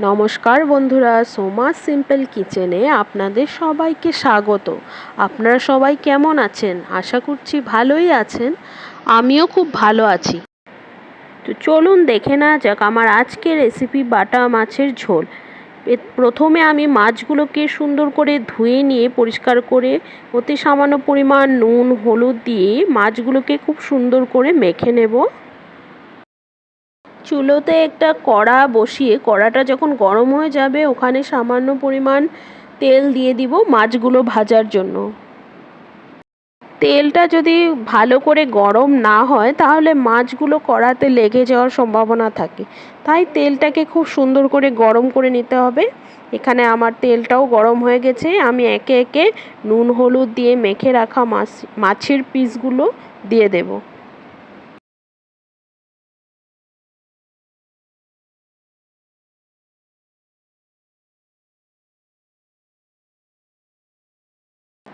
নমস্কার বন্ধুরা, সোমা সিম্পল কিচেনে আপনাদের সবাইকে স্বাগত। আপনারা সবাই কেমন আছেন? আশা করছি ভালোই আছেন। আমিও খুব ভালো আছি। তো চলুন দেখে না যাক আমার আজকের রেসিপি বাটা মাছের ঝোল। প্রথমে আমি মাছগুলোকে সুন্দর করে ধুয়ে নিয়ে পরিষ্কার করে অতি সামান্য পরিমাণ নুন, হলুদ দিয়ে মাছগুলোকে খুব সুন্দর করে মেখে নেব। চুলোতে একটা কড়া বসিয়ে, কড়াটা যখন গরম হয়ে যাবে, ওখানে সামান্য পরিমাণ তেল দিয়ে দিব মাছগুলো ভাজার জন্য। তেলটা যদি ভালো করে গরম না হয়, তাহলে মাছগুলো কড়াতে লেগে যাওয়ার সম্ভাবনা থাকে। তাই তেলটাকে খুব সুন্দর করে গরম করে নিতে হবে। এখানে আমার তেলটাও গরম হয়ে গেছে। আমি একে একে নুন, হলুদ দিয়ে মেখে রাখা মাছ, মাছের পিসগুলো দিয়ে দেবো।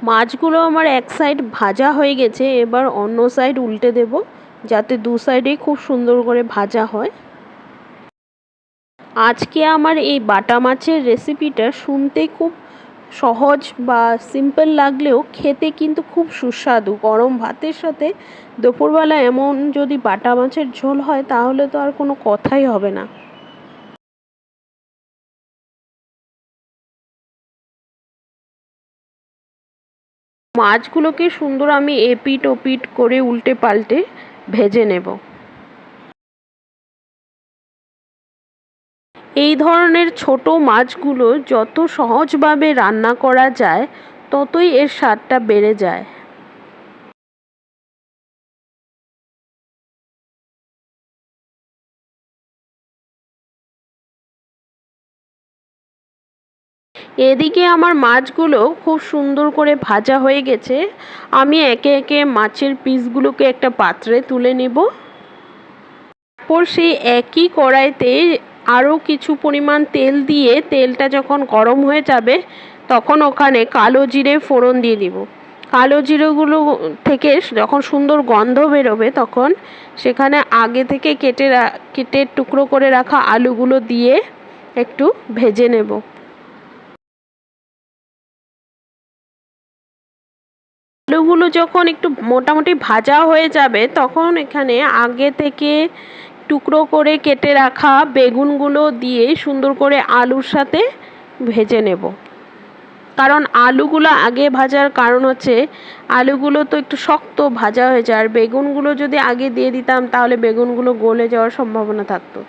মাছগুলো আমার এক সাইড ভাজা হয়ে গেছে, এবার অন্য সাইড উল্টে দেব, যাতে দু সাইডেই খুব সুন্দর করে ভাজা হয়। আজকে আমার এই বাটা মাছের রেসিপিটা শুনতে খুব সহজ বা সিম্পল লাগলেও খেতে কিন্তু খুব সুস্বাদু। গরম ভাতের সাথে দুপুরবেলা এমন যদি বাটা মাছের ঝোল হয়, তাহলে তো আর কোনো কথাই হবে না। মাছগুলোকে সুন্দর আমি এপিট ওপিট করে উল্টে পাল্টে ভেজে নেব। এই ধরনের ছোট মাছগুলো যত সহজভাবে রান্না করা যায়, ততই এর স্বাদটা বেড়ে যায়। এদিকে আমার মাছগুলো খুব সুন্দর করে ভাজা হয়ে গেছে। আমি একে একে মাছের পিসগুলোকে একটা পাত্রে তুলে নেব। তারপর সেই একই কড়াইতে আরও কিছু পরিমাণ তেল দিয়ে তেলটা যখন গরম হয়ে যাবে, তখন ওখানে কালো জিরে ফোড়ন দিয়ে দিব। কালো জিরেগুলো থেকে যখন সুন্দর গন্ধ বেরোবে, তখন সেখানে আগে থেকে কেটে কেটে টুকরো করে রাখা আলুগুলো দিয়ে একটু ভেজে নেব। আলুগুলো যখন একটু মোটামুটি ভাজা হয়ে যাবে, তখন এখানে আগে থেকে টুকরো করে কেটে রাখা বেগুনগুলো দিয়ে সুন্দর করে আলুর সাথে ভেজে নেব। কারণ আলুগুলো আগে ভাজার কারণ হচ্ছে, আলুগুলো তো একটু শক্ত ভাজা হয়ে যায়, আর বেগুনগুলো যদি আগে দিয়ে দিতাম, তাহলে বেগুনগুলো গলে যাওয়ার সম্ভাবনা থাকতো।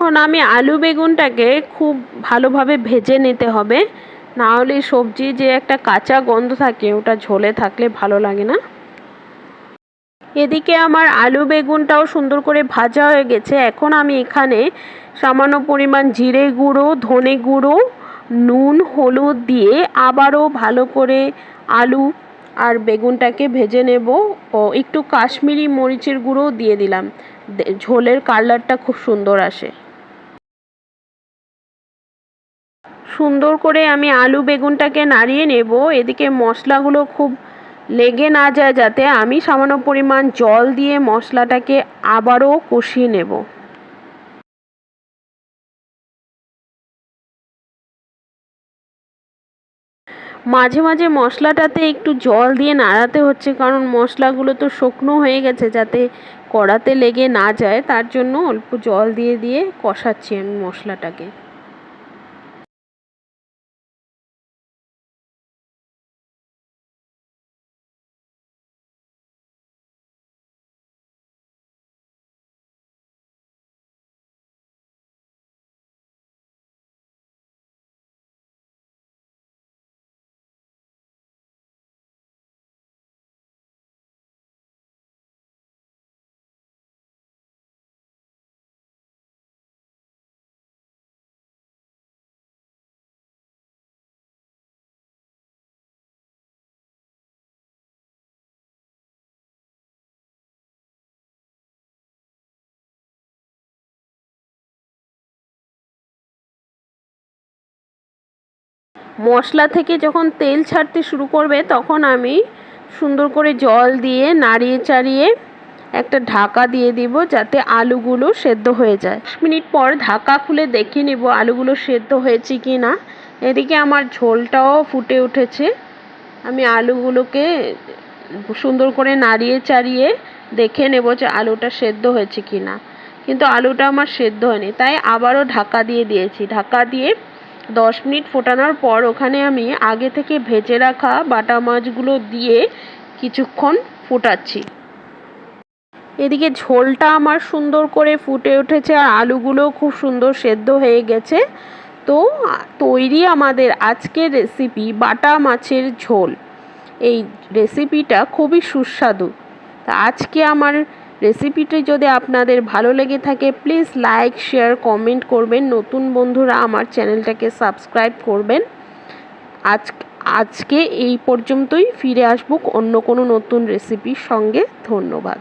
এখন আমি আলু বেগুনটাকে খুব ভালোভাবে ভেজে নিতে হবে। না হলে সবজি যে একটা কাঁচা গন্ধ থাকে, ওটা ঝোলে থাকলে ভালো লাগে না। এদিকে আমার আলু বেগুনটাও সুন্দর করে ভাজা হয়ে গেছে। এখন আমি এখানে সামান্য পরিমাণ জিরে গুঁড়ো, ধনে গুঁড়ো, নুন, হলুদ দিয়ে আবারও ভালো করে আলু আর বেগুনটাকে ভেজে নেব। ও, একটু কাশ্মীরি মরিচের গুঁড়োও দিয়ে দিলাম। ঝোলের কালারটা খুব সুন্দর আসে। সুন্দর করে আমি আলু বেগুনটাকে নাড়িয়ে নেব। এদিকে মশলাগুলো খুব লেগে না যায় যাতে আমি সামান্য পরিমাণ জল দিয়ে মশলাটাকে আবারও কষিয়ে নেব। মাঝে মাঝে মশলাটাতে একটু জল দিয়ে নাড়াতে হচ্ছে কারণ মশলাগুলো তো শুকনো হয়ে গেছে যাতে কড়াতে লেগে না যায়। তার জন্য অল্প জল দিয়ে দিয়ে কষাচ্ছি আমি মশলাটাকে। মশলা থেকে যখন তেল ছাড়তে শুরু করবে, তখন আমি সুন্দর করে জল দিয়ে নাড়িয়ে চাড়িয়ে একটা ঢাকা দিয়ে দিব যাতে আলুগুলো সেদ্ধ হয়ে যায়। দশ মিনিট পর ঢাকা খুলে দেখে নেব আলুগুলো সেদ্ধ হয়েছে কি না এদিকে আমার ঝোলটাও ফুটে উঠেছে। আমি আলুগুলোকে সুন্দর করে নাড়িয়ে চাড়িয়ে দেখে নেব যে আলুটা সেদ্ধ হয়েছে কি না কিন্তু আলুটা আমার সেদ্ধ হয়নি, তাই আবারও ঢাকা দিয়ে দিয়েছি। ঢাকা দিয়ে দশ মিনিট ফোটানোর পর ওখানে আমি আগে থেকে ভেজে রাখা বাটা মাছগুলো দিয়ে কিছুক্ষণ ফোটাচ্ছি। এদিকে ঝোলটা আমার সুন্দর করে ফুটে উঠেছে আর আলুগুলো খুব সুন্দর সেদ্ধ হয়ে গেছে। তো তৈরি আমাদের আজকের রেসিপি বাটা মাছের ঝোল। এই রেসিপিটা খুবই সুস্বাদু। তা আজকে আমার রেসিপিটি যদি আপনাদের ভালো লেগে থাকে প্লিজ লাইক শেয়ার কমেন্ট করবেন। নতুন বন্ধুরা আমার চ্যানেলটাকে সাবস্ক্রাইব করবেন। আজ, আজকে এই পর্যন্তই। ফিরে আসব অন্য কোনো নতুন রেসিপির সঙ্গে। ধন্যবাদ।